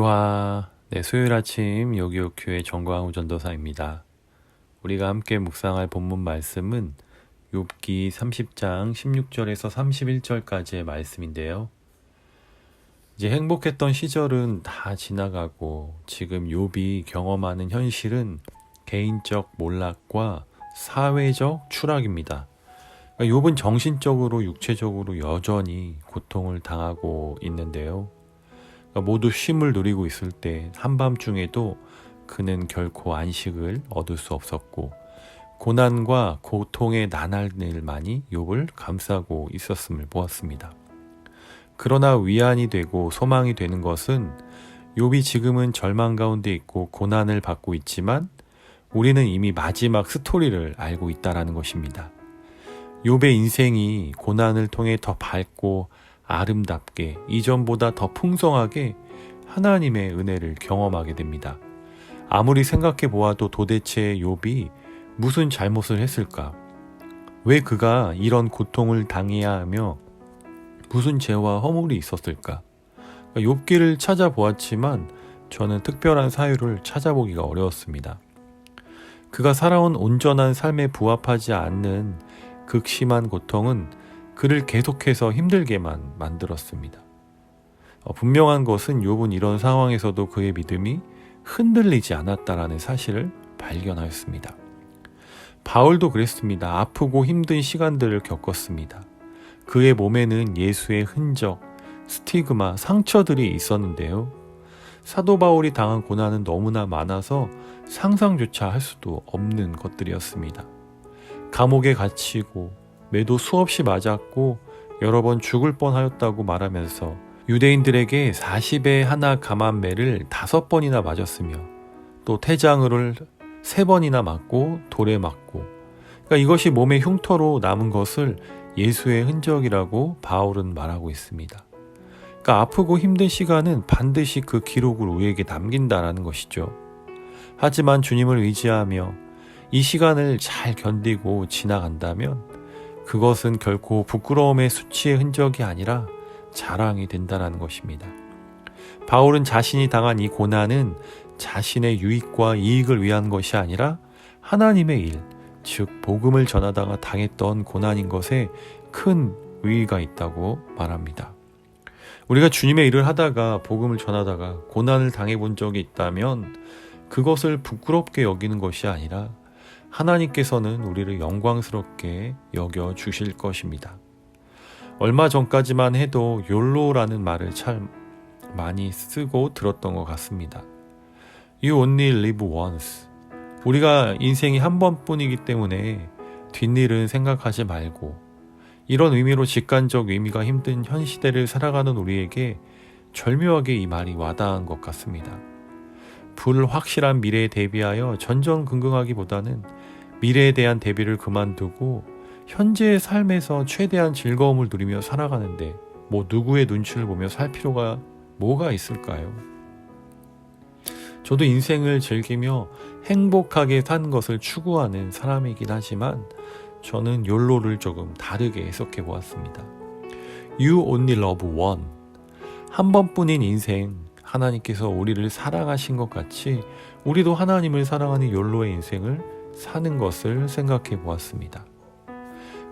알로하. 네, 수요일 아침 여기오큐의 정광우 전도사입니다. 우리가 함께 묵상할 본문 말씀은 욥기 30장 16절에서 31절까지의 말씀인데요. 이제 행복했던 시절은 다 지나가고 지금 욥이 경험하는 현실은 개인적 몰락과 사회적 추락입니다. 그러니까 욥은 정신적으로 육체적으로 여전히 고통을 당하고 있는데요. 그러니까 모두 쉼을 누리고 있을 때 한밤중에도 그는 결코 안식을 얻을 수 없었고 고난과 고통의 나날들만이 욥을 감싸고 있었음을 보았습니다. 그러나 위안이 되고 소망이 되는 것은 욥이 지금은 절망 가운데 있고 고난을 받고 있지만 우리는 이미 마지막 스토리를 알고 있다라는 것입니다. 욥의 인생이 고난을 통해 더 밝고 아름답게 이전보다 더 풍성하게 하나님의 은혜를 경험하게 됩니다. 아무리 생각해 보아도 도대체 욥이 무슨 잘못을 했을까? 왜 그가 이런 고통을 당해야 하며 무슨 죄와 허물이 있었을까? 그러니까 욥기를 찾아보았지만 저는 특별한 사유를 찾아보기가 어려웠습니다. 그가 살아온 온전한 삶에 부합하지 않는 극심한 고통은 그를 계속해서 힘들게만 만들었습니다. 어, 분명한 것은 욥은 이런 상황에서도 그의 믿음이 흔들리지 않았다라는 사실을 발견하였습니다. 바울도 그랬습니다. 아프고 힘든 시간들을 겪었습니다. 그의 몸에는 예수의 흔적, 스티그마, 상처들이 있었는데요. 사도 바울이 당한 고난은 너무나 많아서 상상조차 할 수도 없는 것들이었습니다. 감옥에 갇히고 매도 수없이 맞았고 여러 번 죽을 뻔하였다고 말하면서 유대인들에게 40에 하나 감한 매를 다섯 번이나 맞았으며 또 태장을 세 번이나 맞고 돌에 맞고 그러니까 이것이 몸의 흉터로 남은 것을 예수의 흔적이라고 바울은 말하고 있습니다. 그러니까 아프고 힘든 시간은 반드시 그 기록을 우리에게 남긴다라는 것이죠. 하지만 주님을 의지하며 이 시간을 잘 견디고 지나간다면 그것은 결코 부끄러움의 수치의 흔적이 아니라 자랑이 된다는 것입니다. 바울은 자신이 당한 이 고난은 자신의 유익과 이익을 위한 것이 아니라 하나님의 일, 즉 복음을 전하다가 당했던 고난인 것에 큰 의의가 있다고 말합니다. 우리가 주님의 일을 하다가 복음을 전하다가 고난을 당해 본 적이 있다면 그것을 부끄럽게 여기는 것이 아니라 하나님께서는 우리를 영광스럽게 여겨 주실 것입니다. 얼마 전까지만 해도 욜로라는 말을 참 많이 쓰고 들었던 것 같습니다. You only live once. 우리가 인생이 한 번뿐이기 때문에 뒷일은 생각하지 말고 이런 의미로 직관적 의미가 힘든 현 시대를 살아가는 우리에게 절묘하게 이 말이 와닿은 것 같습니다. 불확실한 미래에 대비하여 전전긍긍하기보다는 미래에 대한 대비를 그만두고 현재의 삶에서 최대한 즐거움을 누리며 살아가는데 뭐 누구의 눈치를 보며 살 필요가 뭐가 있을까요? 저도 인생을 즐기며 행복하게 사는 것을 추구하는 사람이긴 하지만 저는 욜로를 조금 다르게 해석해 보았습니다. You only love one. 한 번뿐인 인생, 하나님께서 우리를 사랑하신 것 같이 우리도 하나님을 사랑하는 욜로의 인생을 사는 것을 생각해 보았습니다.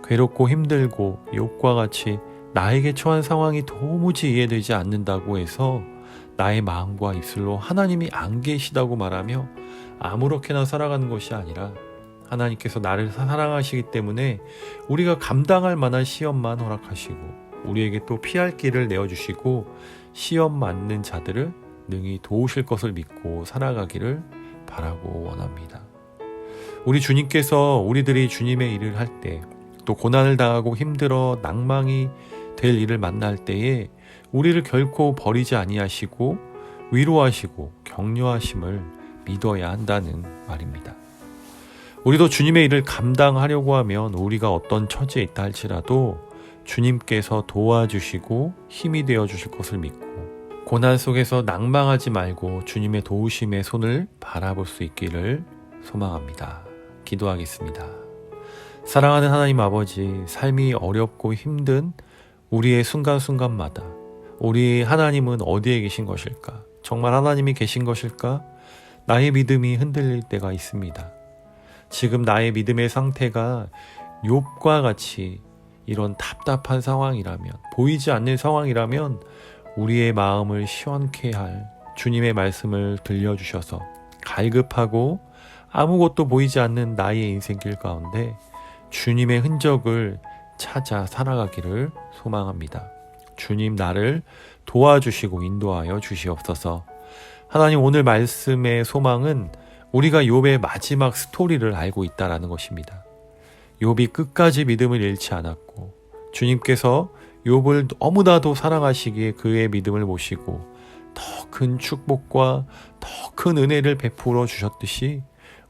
괴롭고 힘들고 욕과 같이 나에게 처한 상황이 도무지 이해되지 않는다고 해서 나의 마음과 입술로 하나님이 안 계시다고 말하며 아무렇게나 살아가는 것이 아니라 하나님께서 나를 사랑하시기 때문에 우리가 감당할 만한 시험만 허락하시고 우리에게 또 피할 길을 내어주시고 시험 맞는 자들을 능히 도우실 것을 믿고 살아가기를 바라고 원합니다. 우리 주님께서 우리들이 주님의 일을 할 때, 또 고난을 당하고 힘들어 낭망이 될 일을 만날 때에 우리를 결코 버리지 아니하시고 위로하시고 격려하심을 믿어야 한다는 말입니다. 우리도 주님의 일을 감당하려고 하면 우리가 어떤 처지에 있다 할지라도 주님께서 도와주시고 힘이 되어 주실 것을 믿고 고난 속에서 낭망하지 말고 주님의 도우심의 손을 바라볼 수 있기를 소망합니다. 기도하겠습니다. 사랑하는 하나님 아버지, 삶이 어렵고 힘든 우리의 순간순간마다 우리 하나님은 어디에 계신 것일까? 정말 하나님이 계신 것일까? 나의 믿음이 흔들릴 때가 있습니다. 지금 나의 믿음의 상태가 욥과 같이 이런 답답한 상황이라면 보이지 않는 상황이라면 우리의 마음을 시원케 할 주님의 말씀을 들려주셔서 갈급하고 아무것도 보이지 않는 나의 인생길 가운데 주님의 흔적을 찾아 살아가기를 소망합니다. 주님 나를 도와주시고 인도하여 주시옵소서. 하나님 오늘 말씀의 소망은 우리가 욥의 마지막 스토리를 알고 있다라는 것입니다. 욥이 끝까지 믿음을 잃지 않았고 주님께서 욥을 너무나도 사랑하시기에 그의 믿음을 모시고 더 큰 축복과 더 큰 은혜를 베풀어 주셨듯이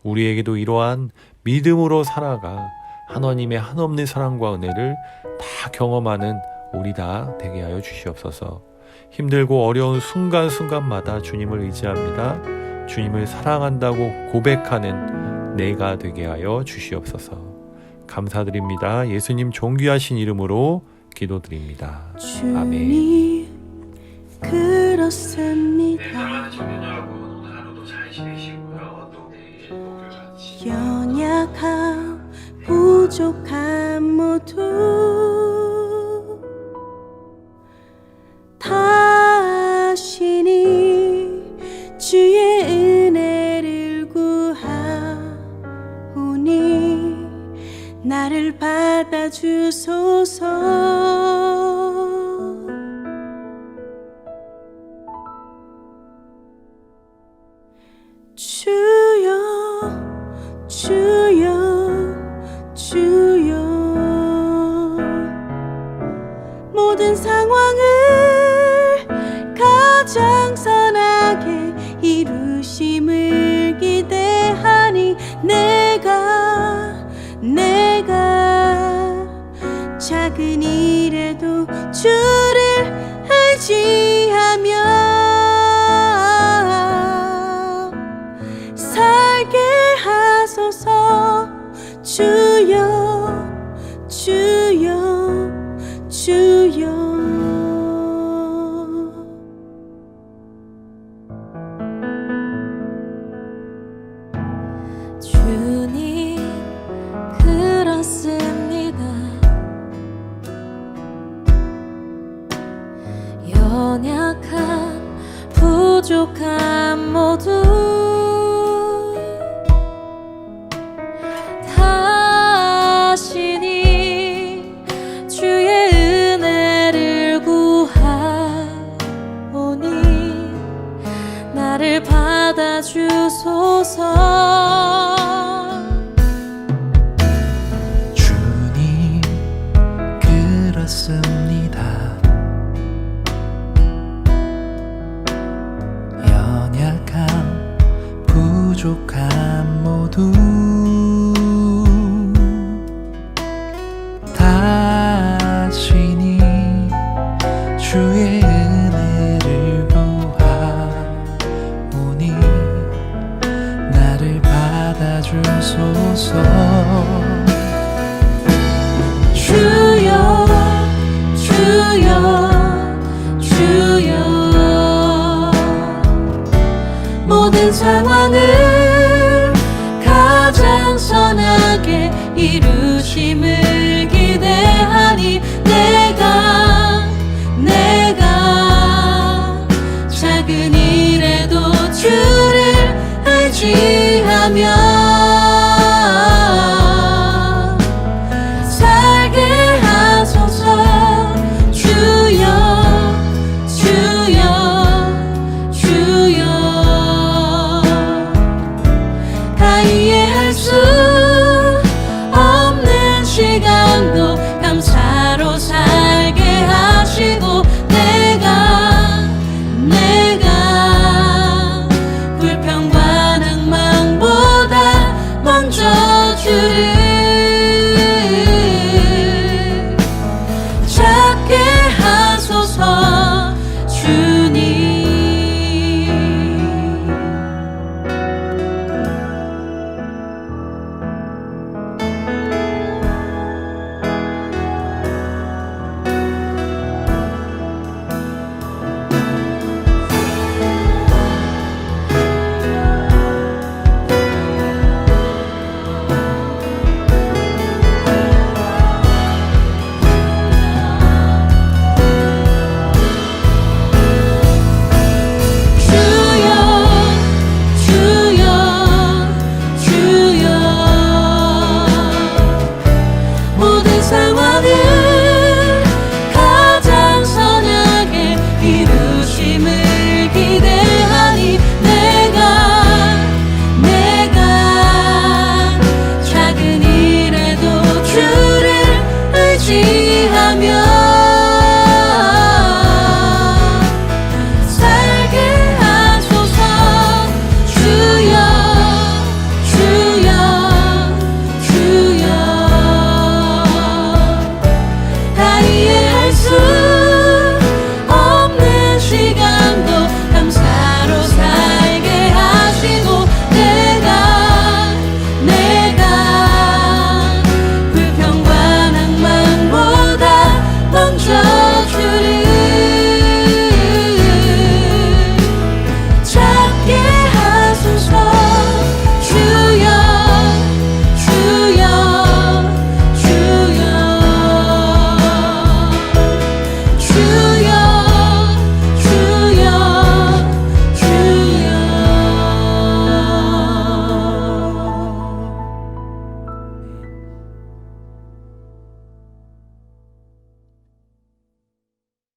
우리에게도 이러한 믿음으로 살아가 하나님의 한없는 사랑과 은혜를 다 경험하는 우리 다 되게 하여 주시옵소서. 힘들고 어려운 순간순간마다 주님을 의지합니다. 주님을 사랑한다고 고백하는 내가 되게 하여 주시옵소서. 감사드립니다. 예수님 존귀하신 이름으로 기도드립니다. 아멘. 그렇습니다 청 연약함 부족함 모두 다시니 주의 은혜를 구하오니 나를 받아주소서 모든 부족한 모두 다시니 주의 은혜를 구하오니 나를 받아주소서 모든 상황을 가장 선하게 이루심을